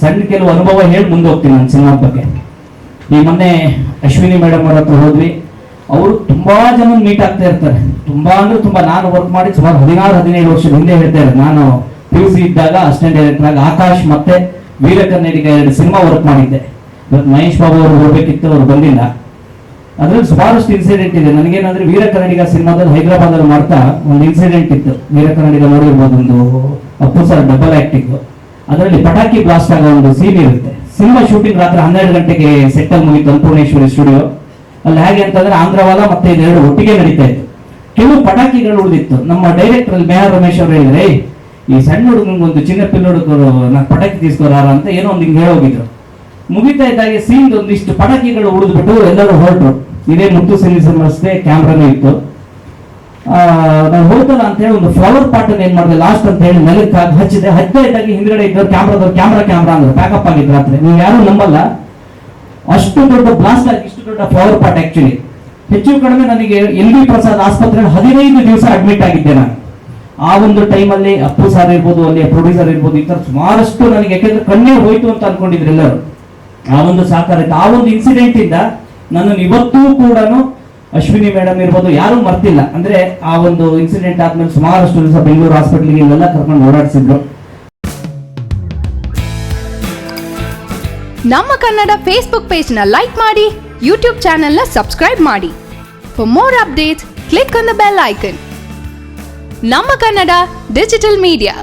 ಸಣ್ಣ ಕೆಲವು ಅನುಭವ ಹೇಳಿ ಮುಂದೆ ಹೋಗ್ತೀನಿ ನಾನು ಸಿನಿಮಾ ಬಗ್ಗೆ. ಈ ಮೊನ್ನೆ ಅಶ್ವಿನಿ ಮೇಡಮ್ ಅವ್ರ ಹತ್ರ ಹೋದ್ವಿ. ಅವರು ತುಂಬಾ ಜನ ಮೀಟ್ ಆಗ್ತಾ ಇರ್ತಾರೆ. ತುಂಬಾ ಅಂದ್ರೆ ತುಂಬಾ ನಾನು ವರ್ಕ್ ಮಾಡಿ ಸುಮಾರು ಹದಿನಾರು ಹದಿನೈದು ವರ್ಷದ ಹಿಂದೆ ಹೇಳ್ತಾ ಇರೋದು. ನಾನು ಪಿ ಯು ಸಿ ಇದ್ದಾಗ ಅಸಿಸ್ಟೆಂಟ್ ಡೈರೆಕ್ಟರ್ ಆಗಿ ಆಕಾಶ್ ಮತ್ತೆ ವೀರ ಕನ್ನಡಿಗ ಎರಡು ಸಿನಿಮಾ ವರ್ಕ್ ಮಾಡಿದ್ದೆ. ಇವತ್ತು ಮಹೇಶ್ ಬಾಬು ಅವರು ಹೋಗ್ಬೇಕಿತ್ತು, ಅವ್ರು ಬಂದಿಲ್ಲ. ಅದ್ರಲ್ಲಿ ಸುಮಾರಷ್ಟು ಇನ್ಸಿಡೆಂಟ್ ಇದೆ. ನನಗೇನಂದ್ರೆ ವೀರ ಕನ್ನಡಿಗ ಸಿನಿಮಾದಲ್ಲಿ ಹೈದರಾಬಾದ್ ಅಲ್ಲಿ ಮಾಡ್ತಾ ಒಂದು ಇನ್ಸಿಡೆಂಟ್ ಇತ್ತು. ವೀರ ಕನ್ನಡಿಗ ನೋಡಿರ್ಬೋದು ಒಂದು, ಅಪ್ಪು ಸರ್ ಡಬಲ್ ಆಕ್ಟಿಂಗ್ ಅದರಲ್ಲಿ ಪಟಾಕಿ ಬ್ಲಾಸ್ಟ್ ಆಗೋ ಒಂದು ಸೀನ್ ಇರುತ್ತೆ. ಸಿನಿಮಾ ಶೂಟಿಂಗ್ ರಾತ್ರಿ ಹನ್ನೆರಡು ಗಂಟೆಗೆ ಸೆಟ್ಟಲ್ ಮುಗಿತು ಅನ್ನಪೂರ್ಣೇಶ್ವರಿ ಸ್ಟುಡಿಯೋ ಅಲ್ಲಿ ಹೇಗೆ ಅಂತಂದ್ರೆ ಆಂಧ್ರವಾದ ಮತ್ತೆ ಇದೆರಡು ಒಟ್ಟಿಗೆ ನಡೀತಾ ಇತ್ತು. ಕೆಲವು ಪಟಾಕಿಗಳು ಉಳಿದಿತ್ತು. ನಮ್ಮ ಡೈರೆಕ್ಟರ್ ಅಲ್ಲಿ ಮೇಹರ್ ರಮೇಶ್ ಅವರು ಹೇಳಿದ್ರೆ ಈ ಸಣ್ಣ ಹುಡುಗನಿಗೆ ಒಂದು ಚಿನ್ನ ಪಿಲ್ಲೋಡಕರು ನಾ ಪಟಾಕಿ ತೀಸ್ಕೊರಾರ ಅಂತ ಏನೋ ಒಂದು ಹಿಂಗೆ ಹೇಳೋಗಿದ್ರು. ಮುಗಿತಾ ಇದ್ದಾಗೆ ಸೀನ್ ಒಂದಿಷ್ಟು ಪಟಾಕಿಗಳು ಉಳಿದ್ಬಿಟ್ಟು ಎಲ್ಲರೂ ಹೊರಟರು. ಇದೇ ಮುತ್ತು ಸಿನಿ ಸಂಸ್ಥೆ ಕ್ಯಾಮ್ರಾನೂ ಇತ್ತು. ನಾನು ಹೋಗ್ತಲ್ಲ ಅಂತ ಹೇಳಿ ಒಂದು ಫ್ಲವರ್ ಪಾಟ್ ಏನ್ ಮಾಡಿದೆ ಲಾಸ್ಟ್ ಅಂತ ಹೇಳಿ ನೆಲಕ್ಕೆ ಹಚ್ಚಿದೆ ಹದಿನೈದಾಗಿ ಹಿಂದ್ಗಡೆ ಇದ್ದವ್ರು ಕ್ಯಾಮ್ರಾದವ್ರು ಕ್ಯಾಮ್ರಾ ಕ್ಯಾಮ್ರಾ ಅಂದ್ರೆ. ಪ್ಯಾಕಪ್ ಆಗಿದ್ರು ಅಂತ ನೀವು ಯಾರು ನಂಬಲ್ಲ. ಅಷ್ಟು ದೊಡ್ಡ ಬ್ಲಾಸ್ಟ್ ಆಗಿ ಇಷ್ಟು ದೊಡ್ಡ ಫ್ಲವರ್ ಪಾಟ್ ಆಕ್ಚುಲಿ ಹೆಚ್ಚು ಕಡಿಮೆ ನನಗೆ ಎಲ್ ವಿ ಪ್ರಸಾದ್ ಆಸ್ಪತ್ರೆ ಹದಿನೈದು ದಿವಸ ಅಡ್ಮಿಟ್ ಆಗಿದ್ದೆ ನಾನು. ಆ ಒಂದು ಟೈಮಲ್ಲಿ ಅಪ್ಪು ಸರ್ ಇರ್ಬೋದು, ಅಲ್ಲಿ ಪ್ರೊಡ್ಯೂಸರ್ ಇರ್ಬೋದು, ಈ ತರ ಸುಮಾರಷ್ಟು ನನಗೆ, ಯಾಕೆಂದ್ರೆ ಕಣ್ಣೇ ಹೋಯ್ತು ಅಂತ ಅನ್ಕೊಂಡಿದ್ರು ಎಲ್ಲರೂ. ಆ ಒಂದು ಸಹಕಾರ ಆ ಒಂದು ಇನ್ಸಿಡೆಂಟ್ ಇಂದ ನನ್ನನ್ನು ಇವತ್ತೂ ಕೂಡ ಅಶ್ವಿನಿ ಮೇಡಮ್ ಇರ್ಬೋದು, ಯಾರೂ ಮರ್ತಿಲ್ಲ. ಅಂದ್ರೆ ಆ ಒಂದು ಇನ್ಸಿಡೆಂಟ್ ಆದ್ಮೇಲೆ ಸುಮಾರು ಸ್ಟೂಡೆಂಟ್ಸ್ ಬೆಂಗಳೂರು ಹಾಸ್ಪಿಟಲ್ಗೆ ಇಲ್ಲೆಲ್ಲ ಕರ್ಕೊಂಡು ಓಡಾಡಿಸಿದ್ರು. ನಮ್ಮ ಕನ್ನಡ ಫೇಸ್ಬುಕ್ ಪೇಜ್ನ ಲೈಕ್ ಮಾಡಿ ಯೂಟ್ಯೂಬ್ ಚಾನೆಲ್ನ ಸಬ್ಸ್ಕ್ರೈಬ್ ಮಾಡಿ. For more updates click on the bell icon ನಮ್ಮ ಕನ್ನಡ ಡಿಜಿಟಲ್ ಮೀಡಿಯಾ